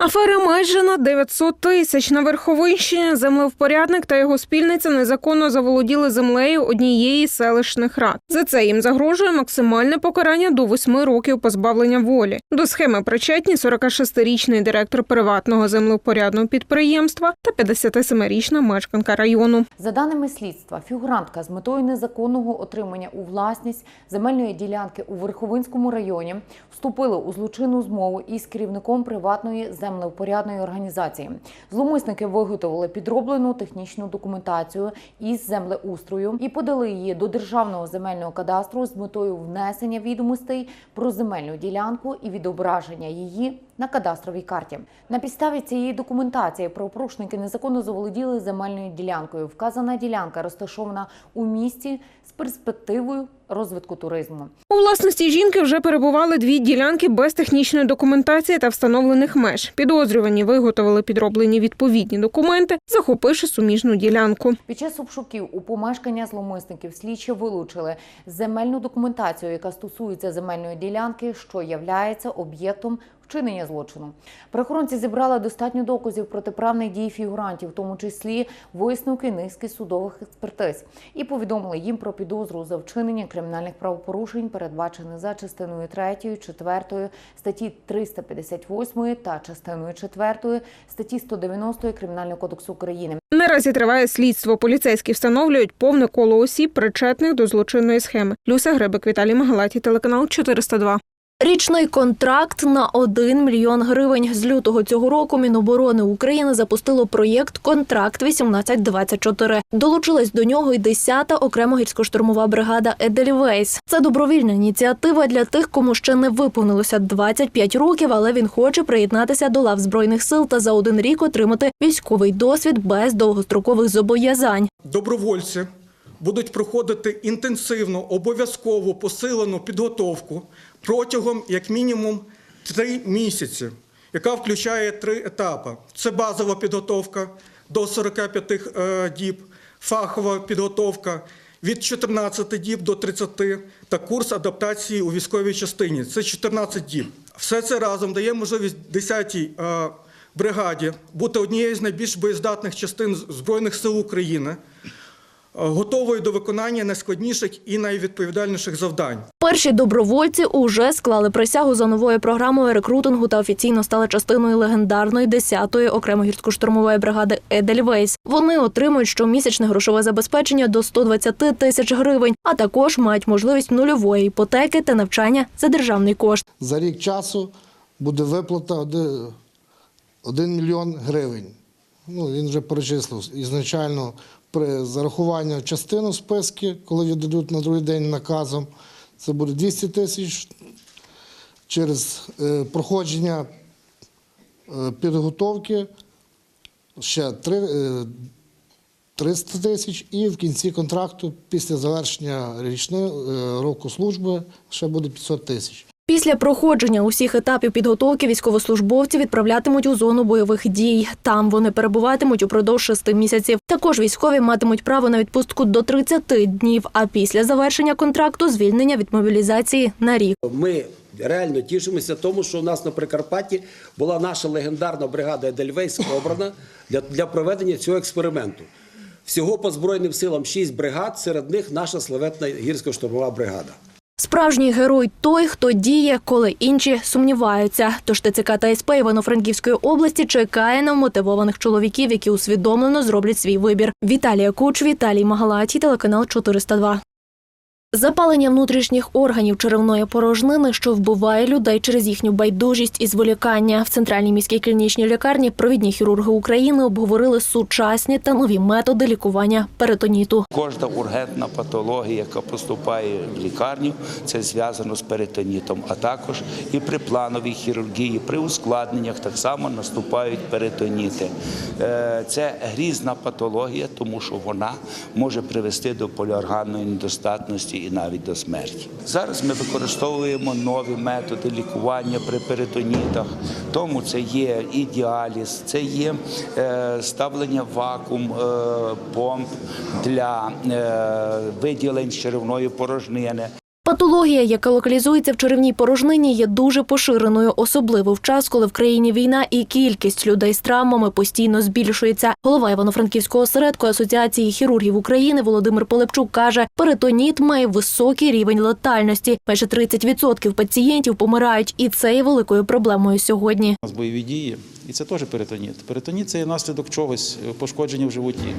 Афера майже на 900 тисяч. На Верховинщині землевпорядник та його спільниця незаконно заволоділи землею однієї з селищних рад. За це їм загрожує максимальне покарання до 8 років позбавлення волі. До схеми причетні 46-річний директор приватного землевпорядного підприємства та 57-річна мешканка району. За даними слідства, фігурантка з метою незаконного отримання у власність земельної ділянки у Верховинському районі вступили у злочинну змову із керівником приватної землевпорядної організації. Зловмисники виготовили підроблену технічну документацію із землеустрою і подали її до державного земельного кадастру з метою внесення відомостей про земельну ділянку і відображення її на кадастровій карті. На підставі цієї документації правопорушники незаконно заволоділи земельною ділянкою. Вказана ділянка розташована у місті з перспективою розвитку туризму. У власності жінки вже перебували дві ділянки без технічної документації та встановлених меж. Підозрювані виготовили підроблені відповідні документи, захопивши суміжну ділянку. Під час обшуків у помешкання зломисників слідчі вилучили земельну документацію, яка стосується земельної ділянки, що являється об'єктом вчинення злочину. Правоохоронці зібрали достатньо доказів протиправних дій фігурантів, в тому числі висновки низки судових експертиз, і повідомили їм про підозру за вчинення кримінальних правопорушень, передбачених за частиною 3, 4 статті 358 та частиною 4 статті 190 Кримінального кодексу України. Наразі триває слідство. Поліцейські встановлюють повне коло осіб, причетних до злочинної схеми. Люся Гребик, Віталій Магалаті, телеканал 402. Річний контракт на 1 мільйон гривень. З лютого цього року Міноборони України запустило проєкт Контракт 1824 Долучилась до нього й 10-та окрема гірсько-штурмова бригада Едельвейс. Це добровільна ініціатива для тих, кому ще не виповнилося 25 років, але він хоче приєднатися до лав збройних сил та за один рік отримати військовий досвід без довгострокових зобов'язань. добровольці будуть проходити інтенсивну, обов'язкову посилену підготовку протягом як мінімум три місяці, яка включає три етапи: це базова підготовка до 45 е, діб, фахова підготовка. Від 14 діб до 30 та курс адаптації у військовій частині це 14 діб. Все це разом дає можливість 10-й е, бригаді бути однією з найбільш боєздатних частин Збройних сил України, готовою до виконання найскладніших і найвідповідальніших завдань. Перші добровольці уже склали присягу за новою програмою рекрутингу та офіційно стали частиною легендарної 10-ї окремої гірсько-штурмової бригади Едельвейс. Вони отримують щомісячне грошове забезпечення до 120 тисяч гривень, а також мають можливість нульової іпотеки та навчання за державний кошт. За рік часу буде виплата 1 мільйон гривень. Ну, він вже перечислив ізначально при зарахуванні частину списки, коли віддадуть на другий день наказом, це буде 200 тисяч. Через е, проходження е, підготовки ще е, 300 тисяч, і в кінці контракту, після завершення річного е, року служби, ще буде 500 тисяч. Після проходження усіх етапів підготовки військовослужбовці відправлятимуть у зону бойових дій. Там вони перебуватимуть упродовж шести місяців. Також військові матимуть право на відпустку до 30 днів. А після завершення контракту звільнення від мобілізації на рік. Ми реально тішимося тому, що у нас на Прикарпатті була наша легендарна бригада Едельвейс обрана для, для проведення цього експерименту. Всього по Збройним силам шість бригад, серед них наша славетна гірсько-штурмова бригада. Справжній герой той, хто діє, коли інші сумніваються. Тож ТЦК та СП Івано-Франківської області чекає на вмотивованих чоловіків, які усвідомлено зроблять свій вибір. Віталія Куч, Віталій Магалаті, телеканал 402. Запалення внутрішніх органів черевної порожнини, що вбиває людей через їхню байдужість і зволікання. В центральній міській клінічній лікарні провідні хірурги України обговорили сучасні та нові методи лікування перитоніту. Кожна ургентна патологія, яка поступає в лікарню, це зв'язано з перитонітом. А також і при плановій хірургії, при ускладненнях так само наступають перитоніти. Е, Це грізна патологія, тому що вона може привести до поліорганної недостатності і навіть до смерті. Зараз ми використовуємо нові методи лікування при перитонітах. Тому це є і діаліз, це є е, ставлення вакуум е, помп для е, виділень черевної порожнини. Патологія, яка локалізується в черевній порожнині, є дуже поширеною, особливо в час, коли в країні війна і кількість людей з травмами постійно збільшується. Голова Івано-Франківського осередку Асоціації хірургів України Володимир Полепчук каже, перитоніт має високий рівень летальності. Майже 30% пацієнтів помирають, і це є великою проблемою сьогодні. У нас бойові дії, і це теж перитоніт. Перитоніт це є наслідок чогось, пошкодження в животі.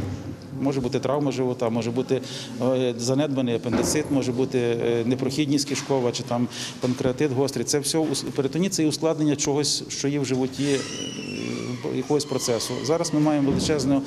Може бути травма живота, може бути е, занедбаний апендицит, може бути е, непрохідність кишкова чи там панкреатит гострий. Це все перитоніт це є ускладнення чогось, що є в животі е, якогось процесу. Зараз ми маємо величезну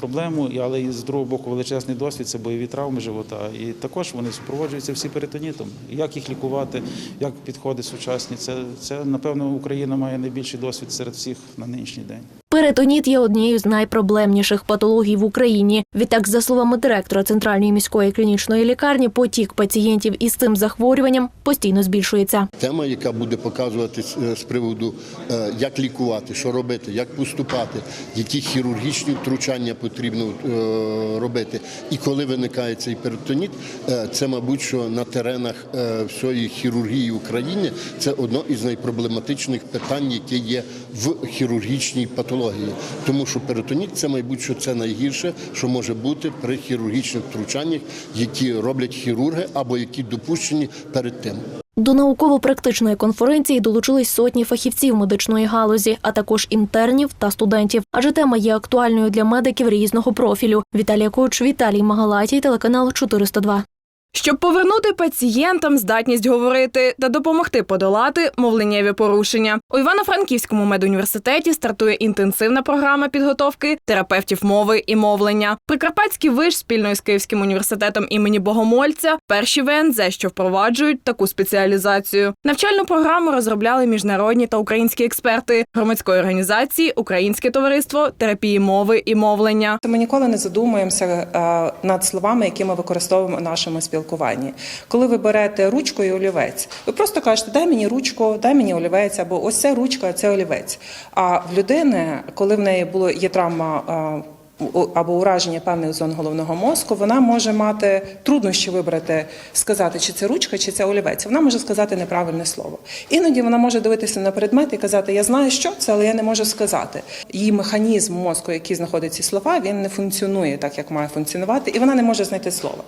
проблему, але і з другого боку величезний досвід це бойові травми живота. І також вони супроводжуються всі перитонітом. Як їх лікувати, як підходи сучасні, це напевно Україна має найбільший досвід серед всіх на нинішній день. Перитоніт є однією з найпроблемніших патологій в Україні. Відтак, за словами директора центральної міської клінічної лікарні, потік пацієнтів із цим захворюванням постійно збільшується. Тема, яка буде показуватись е, з приводу, е, як лікувати, що робити, як поступати, які хірургічні втручання потрібно е, робити. І коли виникає цей перитоніт, це, мабуть, що на теренах всієї хірургії в Україні це одно із найпроблематичних питань, яке є в хірургічній патології. Тому що перитоніт це, мабуть, що це найгірше, що може бути при хірургічних втручаннях, які роблять хірурги або які допущені перед тим. До науково-практичної конференції долучились сотні фахівців медичної галузі, а також інтернів та студентів. Адже тема є актуальною для медиків різного профілю. Віталія Коч, Віталій Магалатій, телеканал 402. Щоб повернути пацієнтам здатність говорити та допомогти подолати мовленнєві порушення. У Івано-Франківському медуніверситеті стартує інтенсивна програма підготовки терапевтів мови і мовлення. Прикарпатський виш спільно із Київським університетом імені Богомольця перші ВНЗ, що впроваджують таку спеціалізацію. Навчальну програму розробляли міжнародні та українські експерти громадської організації Українське товариство терапії мови і мовлення. Ми ніколи не задумуємося е, над словами, які ми використовуємо у нашому. Коли ви берете ручку і олівець, ви просто кажете, дай мені ручку, дай мені олівець, або ось це ручка, а це олівець. А в людини, коли в неї було є травма. Або ураження певних зон головного мозку, вона може мати труднощі вибрати, сказати, чи це ручка, чи це олівець. Вона може сказати неправильне слово. Іноді вона може дивитися на предмет і казати, я знаю, що це, але я не можу сказати. Її механізм мозку, який знаходить ці слова, він не функціонує так, як має функціонувати, і вона не може знайти слово.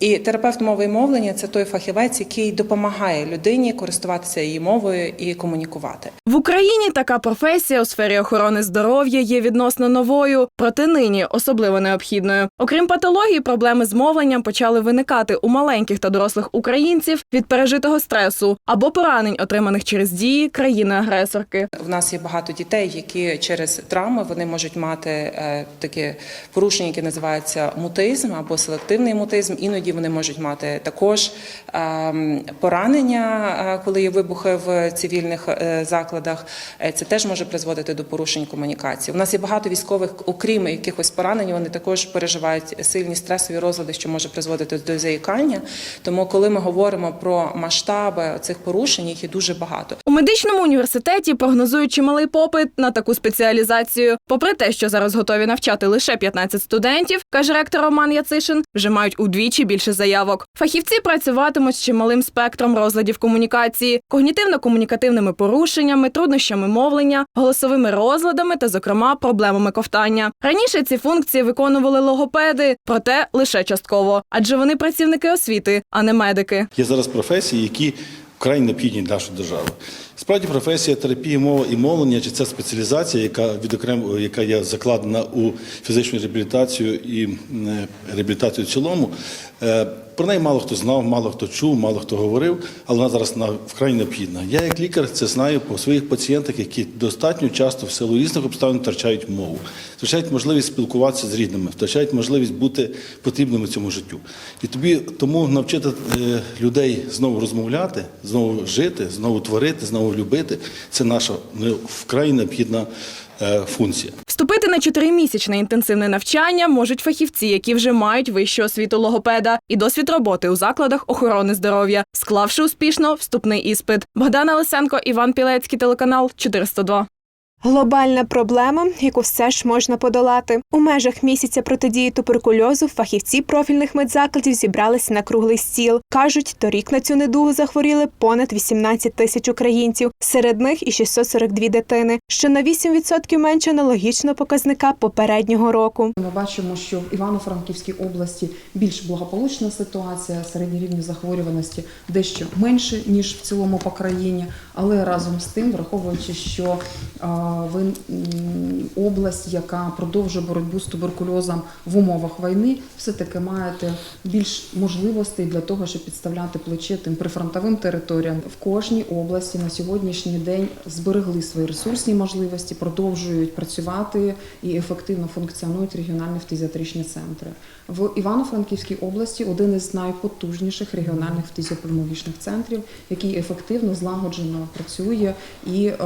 І терапевт мови і мовлення це той фахівець, який допомагає людині користуватися її мовою і комунікувати. В Україні така професія у сфері охорони здоров'я є відносно новою, проте нині особливо необхідною. Окрім патології, проблеми з мовленням почали виникати у маленьких та дорослих українців від пережитого стресу або поранень, отриманих через дії країни-агресорки. В нас є багато дітей, які через травми вони можуть мати е, таке порушення, яке називається мутизм або селективний мутизм. Іноді вони можуть мати також ем, поранення, е, коли є вибухи в цивільних е, закладах. Це теж може призводити до порушень комунікації. У нас є багато військових, окрім якихось поранень, вони також переживають сильні стресові розлади, що може призводити до заїкання. Тому, коли ми говоримо про масштаби цих порушень, їх є дуже багато. У медичному університеті прогнозують чималий попит на таку спеціалізацію. Попри те, що зараз готові навчати лише 15 студентів, каже ректор Роман Яцишин, вже мають удвічі більше заявок. Фахівці працюватимуть з чималим спектром розладів комунікації, когнітивно-комунікативними порушеннями, труднощами мовлення, голосовими розладами та, зокрема, проблемами ковтання. Раніше ці функції виконували логопеди, проте лише частково, адже вони працівники освіти, а не медики. Є зараз професії, які вкрай необхідні для нашої держави. Справді, професія терапії мови і мовлення, чи це спеціалізація, яка відокрем, яка є закладена у фізичну реабілітацію і е, реабілітацію в цілому. е, Про неї мало хто знав, мало хто чув, мало хто говорив, але вона зараз вкрай необхідна. Я, як лікар, це знаю по своїх пацієнтах, які достатньо часто в силу різних обставин втрачають мову, втрачають можливість спілкуватися з рідними, втрачають можливість бути потрібними цьому життю. І тобі тому навчити е, людей знову розмовляти, знову жити, знову творити, знову любити це наша ну, вкрай необхідна е, функція. Вступити на чотиримісячне інтенсивне навчання можуть фахівці, які вже мають вищу освіту логопеда і досвід роботи у закладах охорони здоров'я, склавши успішно вступний іспит. Богдана Лисенко, Іван Пілецький, телеканал 402. Глобальна проблема, яку все ж можна подолати. У межах місяця протидії туберкульозу фахівці профільних медзакладів зібралися на круглий стіл. кажуть, торік на цю недугу захворіли понад 18 тисяч українців, серед них і 642 дитини, що на 8% менше аналогічного показника попереднього року. Ми бачимо, що в Івано-Франківській області більш благополучна ситуація, середній рівень захворюваності дещо менше ніж в цілому по країні, але разом з тим, враховуючи, що ви область, яка продовжує боротьбу з туберкульозом в умовах війни, все таки маєте більш можливостей для того, щоб підставляти плече тим прифронтовим територіям. В кожній області на сьогоднішній день зберегли свої ресурсні можливості, продовжують працювати і ефективно функціонують регіональні фтизіатричні центри. В Івано-Франківській області один із найпотужніших регіональних фтизіопульмологічних центрів, який ефективно злагоджено працює і е,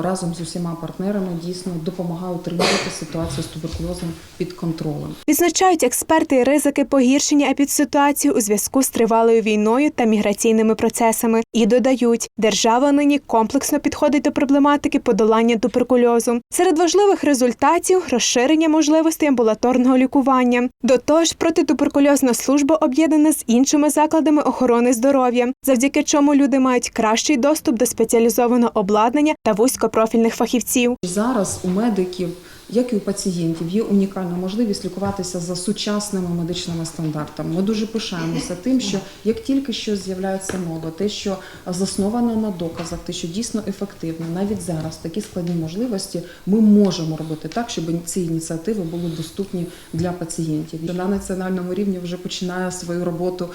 разом з усіма партнерами дійсно допомагає утримувати ситуацію з туберкульозом під контролем. Відзначають експерти ризики погіршення епідситуації у зв'язку з тривалою війною та міграційними процесами. І додають, держава нині комплексно підходить до проблематики подолання туберкульозу. Серед важливих результатів розширення можливостей амбулаторного лікування. До того ж, протитуберкульозна служба об'єднана з іншими закладами охорони здоров'я, завдяки чому люди мають кращий доступ до спеціалізованого обладнання та вузькопрофільних фахівців. Зараз у медиків, як і у пацієнтів, є унікальна можливість лікуватися за сучасними медичними стандартами. Ми дуже пишаємося тим, що як тільки щось з'являється нове, те, що засноване на доказах, те, що дійсно ефективно, навіть зараз такі складні можливості, ми можемо робити так, щоб ці ініціативи були доступні для пацієнтів. На національному рівні вже починає свою роботу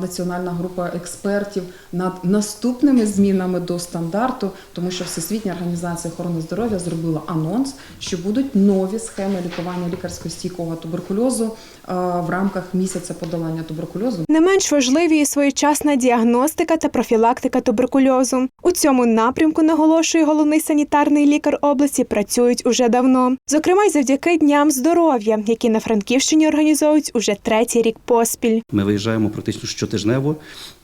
національна група експертів над наступними змінами до стандарту, тому що Всесвітня організація охорони здоров'я зробила анонс, що будуть нові схеми лікування лікарсько-стійкого туберкульозу в рамках місяця подолання туберкульозу. Не менш важливі і своєчасна діагностика та профілактика туберкульозу. У цьому напрямку, наголошує головний санітарний лікар області, працюють уже давно. Зокрема, й завдяки дням здоров'я, які на Франківщині організовують уже третій рік поспіль. Ми виїжджаємо практично щотижнево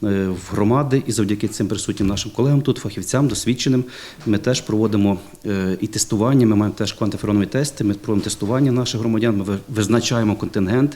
е, в громади, і завдяки цим присутнім нашим колегам тут, фахівцям, досвідченим, ми теж проводимо е, і тестування. Ми маємо теж квантиферонові тести. Ми проводимо тестування наших громадян. Ми визначаємо контингент.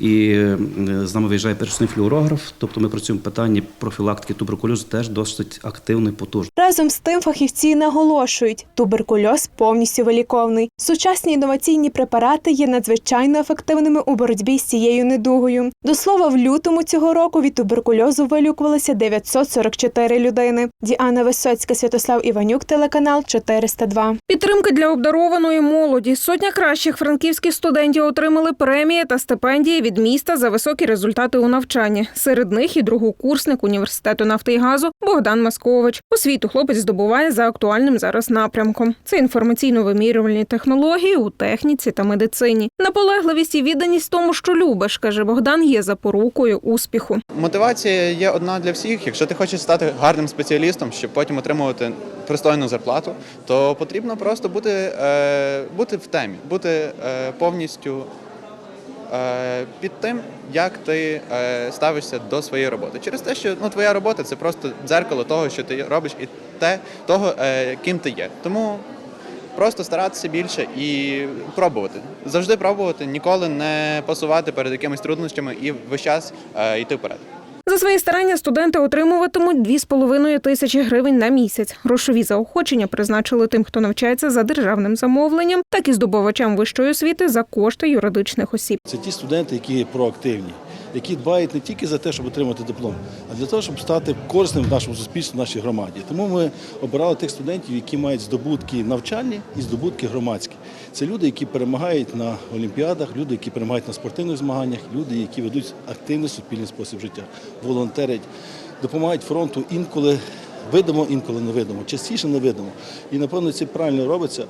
І е, з нами виїжджає персональний флюорограф, тобто ми працюємо в питанні профілактики туберкульозу теж досить активно і потужно. Разом з тим фахівці наголошують, туберкульоз повністю виліковний. Сучасні інноваційні препарати є надзвичайно ефективними у боротьбі з цією недугою. До слова, в лютому цього року від туберкульозу вилікувалися 944 людини. Діана Висоцька, Святослав Іванюк, телеканал 402. Підтримки для обдарованої молоді. Сотня кращих франківських студентів отримали премії та стипендії від міста за високі результати у навчанні. Серед них і другокурсник університету нафти і газу Богдан Маскович. Освіту хлопець здобуває за актуальним зараз напрямком. Це інформаційно-вимірювальні технології у техніці та медицині. Наполегливість і відданість тому, що любиш, каже Богдан, є запорукою успіху. Мотивація є одна для всіх. Якщо ти хочеш стати гарним спеціалістом, щоб потім отримувати пристойну зарплату, то потрібно просто бути, е, бути в темі, бути е, повністю під тим, як ти е, ставишся до своєї роботи. Через те, що ну, твоя робота це просто дзеркало того, що ти робиш, і те, того, е, ким ти є. Тому просто старатися більше і пробувати. Завжди пробувати, ніколи не пасувати перед якимись труднощами і весь час е, йти вперед. За свої старання студенти отримуватимуть 2,5 тисячі гривень на місяць. Грошові заохочення призначили тим, хто навчається за державним замовленням, так і здобувачам вищої освіти за кошти юридичних осіб. Це ті студенти, які проактивні, які дбають не тільки за те, щоб отримати диплом, а для того, щоб стати корисним в нашому суспільстві, в нашій громаді. Тому ми обирали тих студентів, які мають здобутки навчальні і здобутки громадські. Це люди, які перемагають на олімпіадах, люди, які перемагають на спортивних змаганнях, люди, які ведуть активний суспільний спосіб життя, волонтерять, допомагають фронту інколи. Видимо, інколи не видимо, частіше не видимо. І напевно це правильно робиться,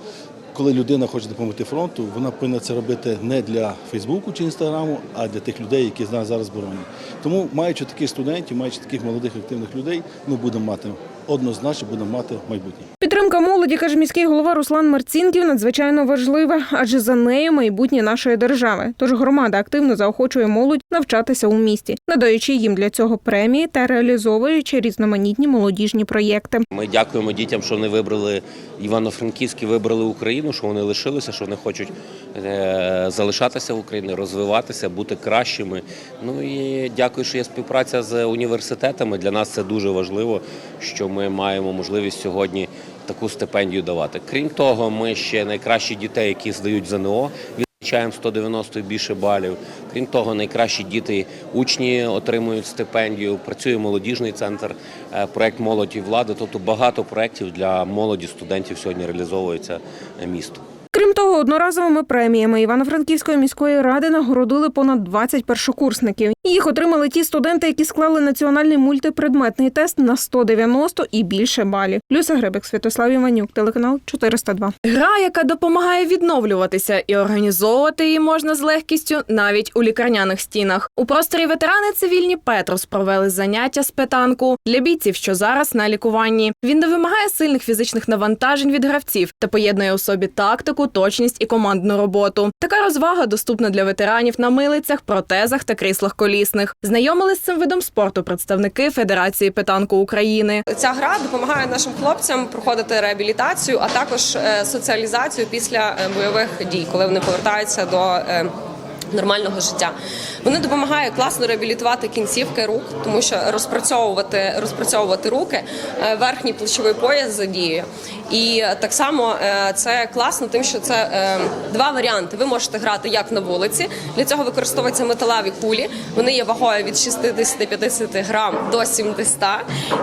коли людина хоче допомогти фронту, вона повинна це робити не для Фейсбуку чи Інстаграму, а для тих людей, які з нас зараз боронять. Тому, маючи таких студентів, маючи таких молодих активних людей, ми будемо мати однозначно будемо мати майбутнє. Підтримка молоді, каже міський голова Руслан Марцінків, надзвичайно важлива, адже за нею майбутнє нашої держави. Тож громада активно заохочує молодь навчатися у місті, надаючи їм для цього премії та реалізовуючи різноманітні молодіжні проєкти. Ми дякуємо дітям, що вони вибрали Івано-Франківські, вибрали Україну, що вони лишилися, що вони хочуть е, залишатися в Україні, розвиватися, бути кращими. Ну і дякую, що є співпраця з університетами. Для нас це дуже важливо, що ми маємо можливість сьогодні таку стипендію давати. Крім того, ми ще найкращі дітей, які здають ЗНО. Відзначаємо 190 і більше балів. Крім того, найкращі діти, учні отримують стипендію. Працює молодіжний центр, е, проект молодь і влади. Тобто багато проєктів для молоді студентів сьогодні реалізовується е, місто. Крім того, одноразовими преміями Івано-Франківської міської ради нагородили понад 20 першокурсників. Їх отримали ті студенти, які склали національний мультипредметний тест на 190 і більше балів. Люся Гребек, Святослав Іванюк, телеканал 402. Гра, яка допомагає відновлюватися і організовувати її можна з легкістю навіть у лікарняних стінах. У просторі ветерани цивільні Петрос провели заняття з петанку для бійців, що зараз на лікуванні. Він не вимагає сильних фізичних навантажень від гравців та поєднує у собі тактику, точність і командну роботу. Така розвага доступна для ветеранів на милицях, протезах та кріслах колісних. Знайомились з цим видом спорту представники Федерації петанку України. Ця гра допомагає нашим хлопцям проходити реабілітацію, а також е, соціалізацію після е, бойових дій, коли вони повертаються до. Е, Нормального життя вони допомагають класно реабілітувати кінцівки рук, тому що розпрацьовувати розпрацьовувати руки, е, верхній плечовий пояс задіює. І так само е, це класно, тим, що це е, два варіанти. Ви можете грати як на вулиці. Для цього використовуються металеві кулі. Вони є вагою від 60-50 грам до 70.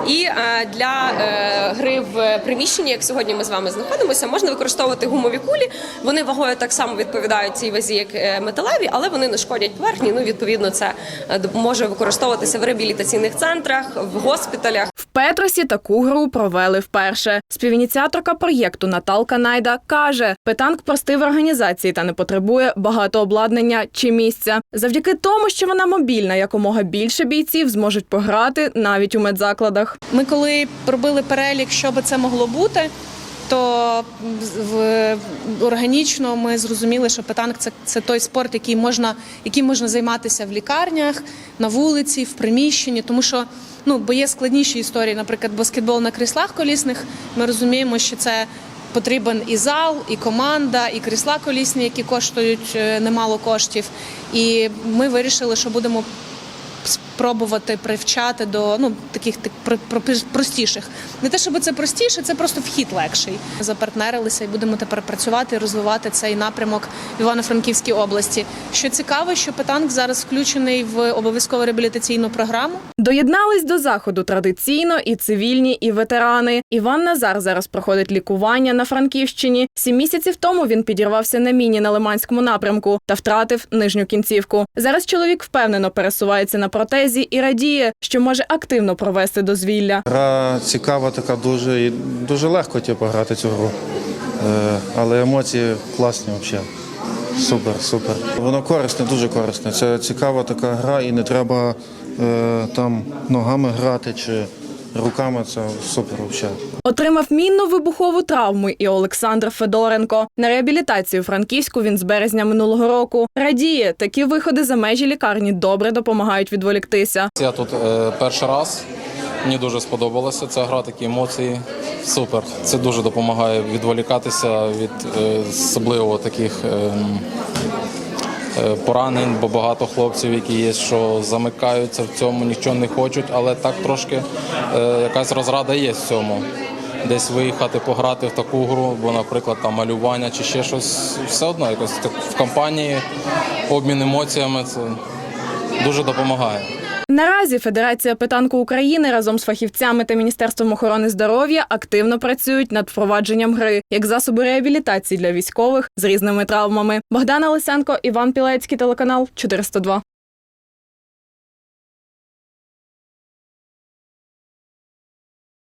І е, для е, гри в приміщенні, як сьогодні ми з вами знаходимося, можна використовувати гумові кулі. Вони вагою так само відповідають цій вазі, як е, металеві, але вони не шкодять поверхні. Ну відповідно, це е, може використовуватися в реабілітаційних центрах, в госпіталях. В Петросі таку гру провели вперше. Співініціаторка проєкту Наталка Найда каже: петанк простий в організації та не потребує багато обладнання чи місця. Завдяки тому, що вона мобільна, якомога більше бійців зможуть пограти навіть у медзакладах. Ми коли робили перелік, що би це могло бути, то в, органічно ми зрозуміли, що питанк це, це той спорт, який можна, яким можна займатися в лікарнях, на вулиці, в приміщенні, тому що ну, бо є складніші історії, наприклад, баскетбол на кріслах колісних. Ми розуміємо, що це. Потрібен і зал, і команда, і крісла колісні, які коштують е, немало коштів. І ми вирішили, що будемо спробувати привчати до ну таких так, про- про- простіших. Не те, щоб це простіше, це просто вхід легший. Запартнерилися і будемо тепер працювати і розвивати цей напрямок в Івано-Франківській області. Що цікаво, що Петанк зараз включений в обов'язкову реабілітаційну програму. Доєднались до заходу традиційно і цивільні, і ветерани. Іван Назар зараз проходить лікування на Франківщині. Сім місяців тому він підірвався на міні на Лиманському напрямку та втратив нижню кінцівку. Зараз чоловік впевнено пересувається на протезі і радіє, що може активно провести дозвілля. Гра цікава, така дуже і дуже легко типу, грати цю гру. Е, але емоції класні взагалі. Супер, супер. Воно корисне, дуже корисне. Це цікава така гра, і не треба е, там ногами грати чи руками. Це супер взагалі. Отримав мінно-вибухову травму і Олександр Федоренко. На реабілітацію Франківську він з березня минулого року радіє. Такі виходи за межі лікарні добре допомагають відволіктися. Я тут е, перший раз. Мені дуже сподобалася ця гра, такі емоції. Супер. Це дуже допомагає відволікатися від е, особливо таких ем, е, поранень, бо багато хлопців, які є, що замикаються в цьому, нічого не хочуть, але так трошки е, якась розрада є в цьому. Десь виїхати, пограти в таку гру, бо, наприклад, там малювання чи ще щось, все одно якось так в компанії обмін емоціями це дуже допомагає. Наразі Федерація питанку України разом з фахівцями та Міністерством охорони здоров'я активно працюють над впровадженням гри як засобу реабілітації для військових з різними травмами. Богдана Лисенко, Іван Пілецький, телеканал 402.